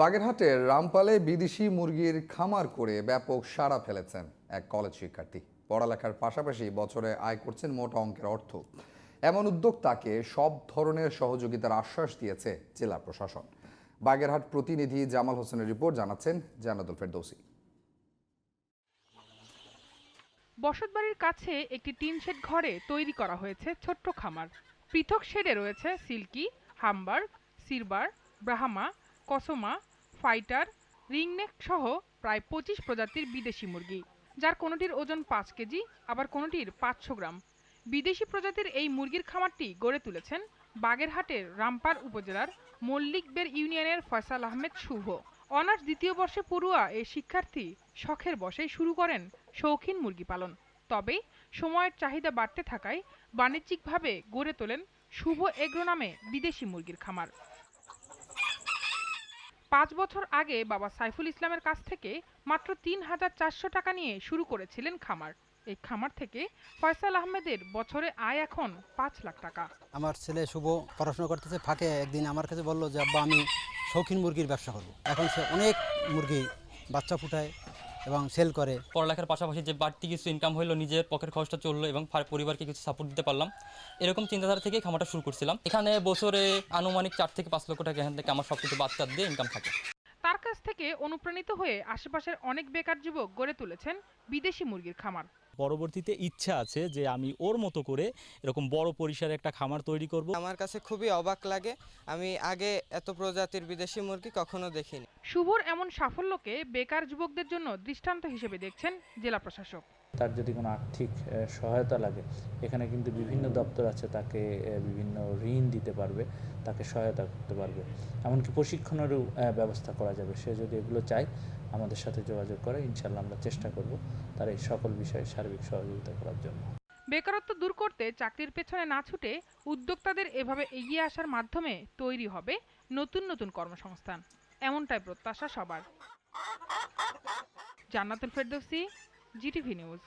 বাগেরহাটের রামপালে বিদেশি মুরগির খামার করে ব্যাপক সাড়া ফেলেছেন এক কলেজ শিক্ষার্থী। পড়ালেখার পাশাপাশি বছরে আয় করছেন মোটা অঙ্কের অর্থ। এমন উদ্যোক্তাকে সব ধরনের সহযোগিতার আশ্বাস দিয়েছে জেলা প্রশাসন। বাগেরহাট প্রতিনিধি জামাল হোসেনের রিপোর্ট জানাচ্ছেন জানাতুল ফেরদৌসি। বসতবাড়ির কাছে একটি টিন শেড ঘরে তৈরি করা হয়েছে ছোট্ট খামার। পৃথক শেডে রয়েছে সিল্কি হামবার্গ সিলভার ব্রাহ্মা কসমা, ফাইটার, রিংনেক সহ প্রায় পঁচিশ প্রজাতির বিদেশি মুরগি, যার কোনোটির ওজন পাঁচ কেজি, আবার কোনোটির পাঁচশো গ্রাম। বিদেশি প্রজাতির এই মুরগির খামারটি গড়ে তুলেছেন বাগেরহাটের রামপার উপজেলার মল্লিকবের ইউনিয়নের ফয়সাল আহমেদ শুভ। অনার্স দ্বিতীয় বর্ষে পড়ুয়া এই শিক্ষার্থী শখের বসেই শুরু করেন শৌখিন মুরগি পালন। তবে সময়ের চাহিদা বাড়তে থাকায় বাণিজ্যিকভাবে গড়ে তোলেন শুভ এগ্রো নামে বিদেশি মুরগির খামার। পাঁচ বছর আগে বাবা সাইফুল ইসলামের কাছ থেকে মাত্র তিন হাজার চারশো টাকা নিয়ে শুরু করেছিলেন খামার। এই খামার থেকে ফয়সাল আহমেদের বছরে আয় এখন পাঁচ লাখ টাকা। আমার ছেলে শুভ পড়াশোনা করতেছে, ফাঁকে একদিন আমার কাছে বলল যে, আব্বা, আমি শৌখিন মুরগির ব্যবসা করব। এখন সে অনেক মুরগি বাচ্চা ফুটায় এবং সেল করে। পড়ালেখার পাশাপাশি যে বাড়তি কিছু ইনকাম হলো নিজের পকেট খরচটা চলল এবং পরিবারকে কিছু সাপোর্ট দিতে পারলাম। এরকম চিন্তাধারা থেকে খামারটা শুরু করছিলাম। এখানে বছরে আনুমানিক চার থেকে পাঁচ লক্ষ টাকা এখান থেকে আমার সব কিছু বাচ্চা দিয়ে ইনকাম থাকে তার কাছ থেকে অনুপ্রাণিত হয়ে আশেপাশের অনেক বেকার যুবক গড়ে তুলেছেন বিদেশি মুরগির খামার। পরবর্তীতে ইচ্ছা আছে যে আমি ওর মতো করে এরকম বড় পরিসরে একটা খামার তৈরি করব। আমার কাছে খুবই অবাক লাগে। আমি আগে এত প্রজাতির বিদেশি মুরগি কখনো দেখিনি। শুভর এমন সাফল্যকে বেকার যুবকদের জন্য দৃষ্টান্ত হিসেবে দেখছেন জেলা প্রশাসক। তার যদি কোনো আর্থিক সহায়তা লাগে এখানে কিন্তু বিভিন্ন দপ্তর আছে তাকে বিভিন্ন ঋণ দিতে পারবে তাকে সহায়তা করতে পারবে। এমনকি প্রশিক্ষণেরও ব্যবস্থা করা যাবে। সে যদি এগুলো চায় আমাদের সাথে যোগাযোগ করে। ইনশাল্লাহ আমরা চেষ্টা করব তার এই সকল বিষয়ে সার্বিক সহযোগিতা করার জন্য। বেকারত্ব দূর করতে চাকরির পেছনে না ছুটে উদ্যোক্তাদের এভাবে এগিয়ে আসার মাধ্যমে তৈরি হবে নতুন নতুন কর্মসংস্থান। এমনটাই প্রত্যাশা সবার। Jannatul Ferdousi, GTV news.